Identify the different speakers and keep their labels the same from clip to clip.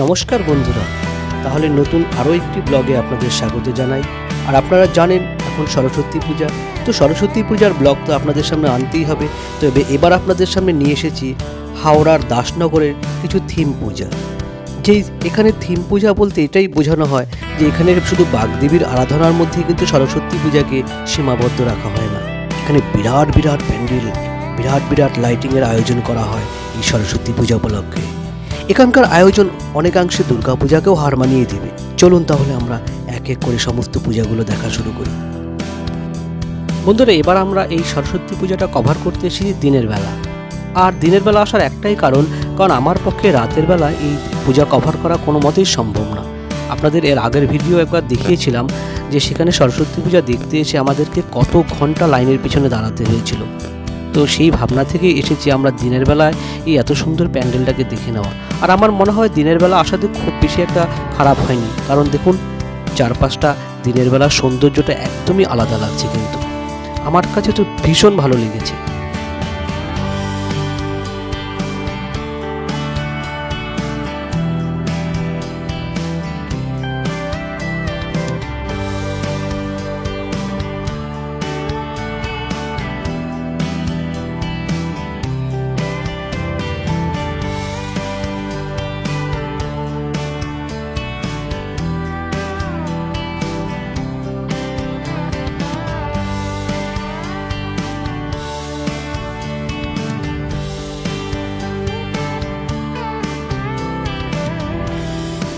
Speaker 1: নমস্কার বন্ধুরা। তাহলে নতুন আরও একটি ব্লগে আপনাদের স্বাগত জানাই। আর আপনারা জানেন, এখন সরস্বতী পূজা। তো সরস্বতী পূজার ব্লগ তো আপনাদের সামনে আনতেই হবে। তবে এবার আপনাদের সামনে নিয়ে এসেছি হাওড়ার দাসনগরের কিছু থিম পূজা। যেই এখানে থিম পূজা বলতে এটাই বোঝানো হয় যে এখানে শুধু বাগদেবীর আরাধনার মধ্যেই কিন্তু সরস্বতী পূজাকে সীমাবদ্ধ রাখা হয় না। এখানে বিরাট বিরাট প্যান্ডেল, বিরাট বিরাট লাইটিংয়ের আয়োজন করা হয় এই সরস্বতী পূজা উপলক্ষে। এখানকার আয়োজন অনেকাংশে দুর্গাপূজাকেও হার মানিয়ে দেবে। চলুন তাহলে আমরা এক এক করে সমস্ত পূজাগুলো দেখা শুরু করি। বন্ধুরা, এবার আমরা এই সরস্বতী পূজাটা কভার করতে এসেছি দিনের বেলা। আর দিনের বেলা আসার একটাই কারণ কারণ আমার পক্ষে রাতের বেলা এই পূজা কভার করা কোনো মতেই সম্ভব না। আপনাদের এর আগের ভিডিও একবার দেখিয়েছিলাম যে সেখানে সরস্বতী পূজা দেখতে এসে আমাদেরকে কত ঘণ্টা লাইনের পিছনে দাঁড়াতে হয়েছিল। তো সেই ভাবনা থেকে এসেছি আমরা দিনের বেলায় এই এত সুন্দর প্যান্ডেলটাকে দেখে নেওয়া। আর আমার মনে হয় দিনের বেলা আসাতে খুব বেশি একটা খারাপ হয়নি। কারণ দেখুন, চারপাশটা দিনের বেলার সৌন্দর্যটা একদমই আলাদা লাগছে কিন্তু। আমার কাছে তো ভীষণ ভালো লেগেছে।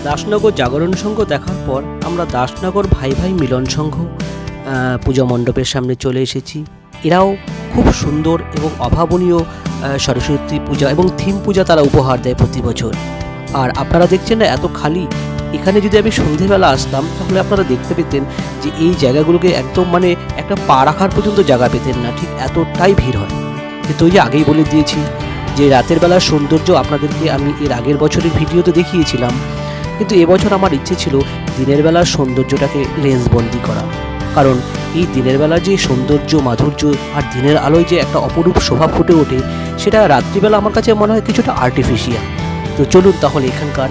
Speaker 1: দাসনগর জাগরণ সংঘ দেখার পর আমরা দাসনগর ভাই ভাই মিলন সংঘ পূজা মণ্ডপের সামনে চলে এসেছি। এরাও খুব সুন্দর এবং অভাবনীয় সরস্বতী পূজা এবং থিম পূজা তারা উপহার দেয় প্রতি বছর। আর আপনারা দেখছেন না এত খালি। এখানে যদি আমি সন্ধেবেলা আসতাম, তাহলে আপনারা দেখতে পেতেন যে এই জায়গাগুলোকে একদম মানে একটা পা রাখার পর্যন্ত জায়গা পেতেন না, ঠিক এতটাই ভিড় হয়। কিন্তু ওই যে আগেই বলে দিয়েছি যে রাতের বেলার সৌন্দর্য আপনাদেরকে আমি এর আগের বছরের ভিডিওতে দেখিয়েছিলাম। কিন্তু এবছর আমার ইচ্ছে ছিল দিনের বেলার সৌন্দর্যটাকে লেন্সবন্দি করা। কারণ এই দিনের বেলার যে সৌন্দর্য, মাধুর্য আর দিনের আলোয় যে একটা অপরূপ শোভা ফুটে ওঠে, সেটা রাত্রিবেলা আমার কাছে মনে হয় কিছুটা আর্টিফিশিয়াল তো চলুন তাহলে এখানকার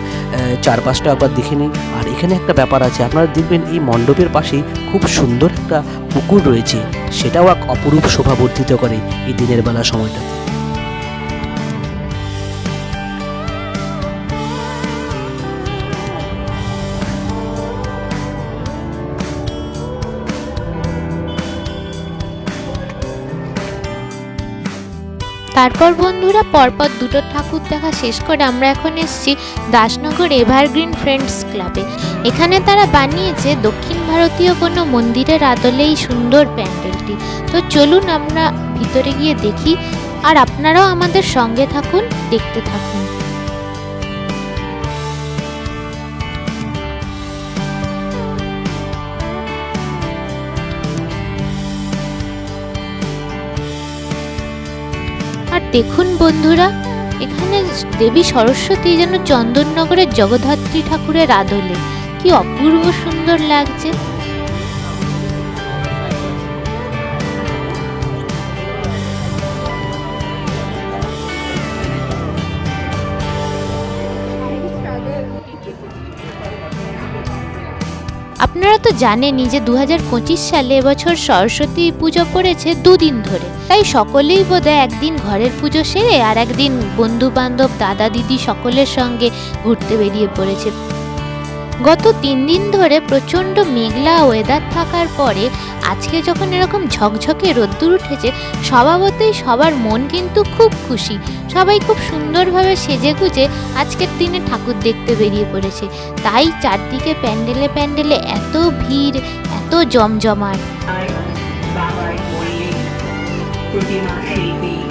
Speaker 1: চারপাশটা একবার দেখে নিই। আর এখানে একটা ব্যাপার আছে, আপনারা দেখবেন এই মণ্ডপের পাশেই খুব সুন্দর একটা পুকুর রয়েছে। সেটাও এক অপরূপ শোভা বর্ধিত করে এই দিনের বেলা সময়টাতে।
Speaker 2: তারপর বন্ধুরা পরপর দুটো ঠাকুর দেখা শেষ করে আমরা এখন এসেছি দাসনগর এভারগ্রিন ফ্রেন্ডস ক্লাবে। এখানে তারা বানিয়েছে দক্ষিণ ভারতীয় কোনো মন্দিরের আদলে এই সুন্দর প্যান্ডেলটি। তো চলুন আমরা ভিতরে গিয়ে দেখি, আর আপনারাও আমাদের সঙ্গে থাকুন, দেখতে থাকুন। আর দেখুন বন্ধুরা, এখানে দেবী সরস্বতী যেন চন্দননগরের জগদ্ধাত্রী ঠাকুরের আদলে। কি অপূর্ব সুন্দর লাগছে। তো জানেনই যে দু হাজার পঁচিশ সালে এবছর সরস্বতী পুজো পড়েছে দুদিন ধরে। তাই সকলেই বোধহয় একদিন ঘরের পুজো সেরে আর একদিন বন্ধু বান্ধব দাদা দিদি সকলের সঙ্গে ঘুরতে বেরিয়ে পড়েছে। গত তিন দিন ধরে প্রচণ্ড মেঘলা ওয়েদার থাকার পরে আজকে যখন এরকম ঝকঝকে রোদ্দুর উঠেছে, স্বভাবতই সবার মন কিন্তু খুব খুশি। সবাই খুব সুন্দরভাবে সেজে গুজে আজকের দিনে ঠাকুর দেখতে বেরিয়ে পড়েছে। তাই চারদিকে প্যান্ডেলে প্যান্ডেলে এত ভিড়, এত জমজমাট।
Speaker 3: প্রতিমা শিল্পী।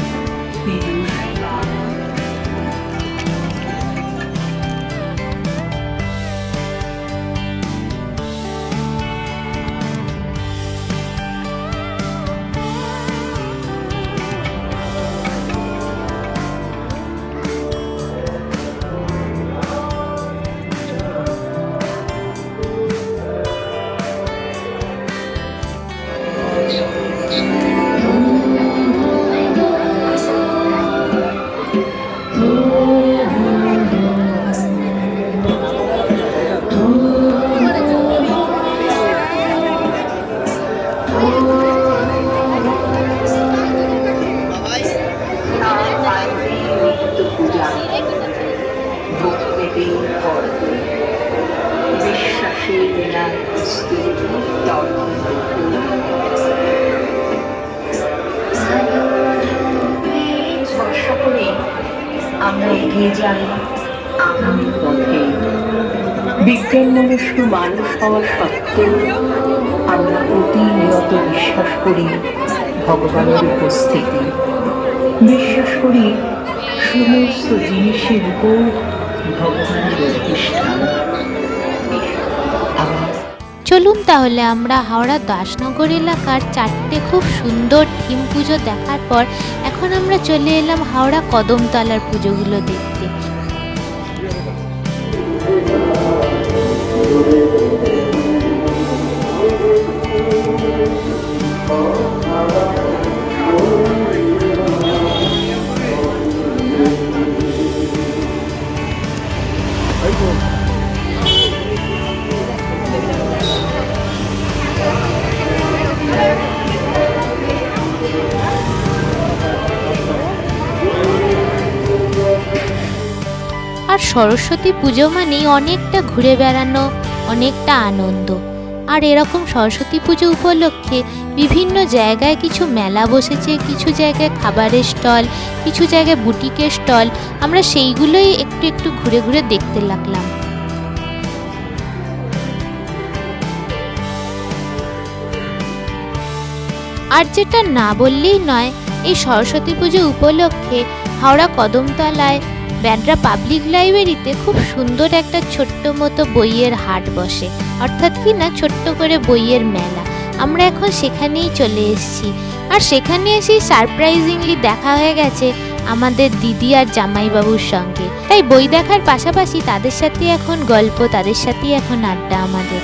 Speaker 3: বিজ্ঞান মনস্ক মানুষ হওয়া সত্ত্বেও আমরা প্রতিনিয়ত বিশ্বাস করি। ভগবানের উপস্থিতি। বিশ্বাস করি সমস্ত জিনিসের উপর ভগবানের অধিষ্ঠান
Speaker 2: চলুন তাহলে আমরা হাওড়া দাসনগর এলাকার চারটে খুব সুন্দর থিম পুজো দেখার পর এখন আমরা চলে এলাম হাওড়া কদমতলার পুজোগুলো দেখতে। সরস্বতী পুজো মানেই অনেকটা ঘুরে বেড়ানো, অনেকটা আনন্দ। আর এরকম সরস্বতী পুজো উপলক্ষে বিভিন্ন জায়গায় কিছু মেলা বসেছে, কিছু জায়গায় খাবারের স্টল, কিছু জায়গায় বুটিকের স্টল, আমরা সেইগুলোই একটু একটু ঘুরে ঘুরে দেখতে লাগলাম। আর যেটা না বললেই নয়, এই সরস্বতী পুজো উপলক্ষে হাওড়া কদমতলায় ব্যাডরা পাবলিক লাইব্রেরিতে খুব সুন্দর একটা ছোট্ট মতো বইয়ের হাট বসে। অর্থাৎ কি না, ছোট্ট করে বইয়ের মেলা। আমরা এখন সেখানেই চলে এসেছি। আর সেখানে এসেই সারপ্রাইজিংলি দেখা হয়ে গেছে আমাদের দিদি আর জামাইবাবুর সঙ্গে। তাই বই দেখার পাশাপাশি তাদের সাথে এখন গল্প, তাদের সাথেই এখন আড্ডা আমাদের।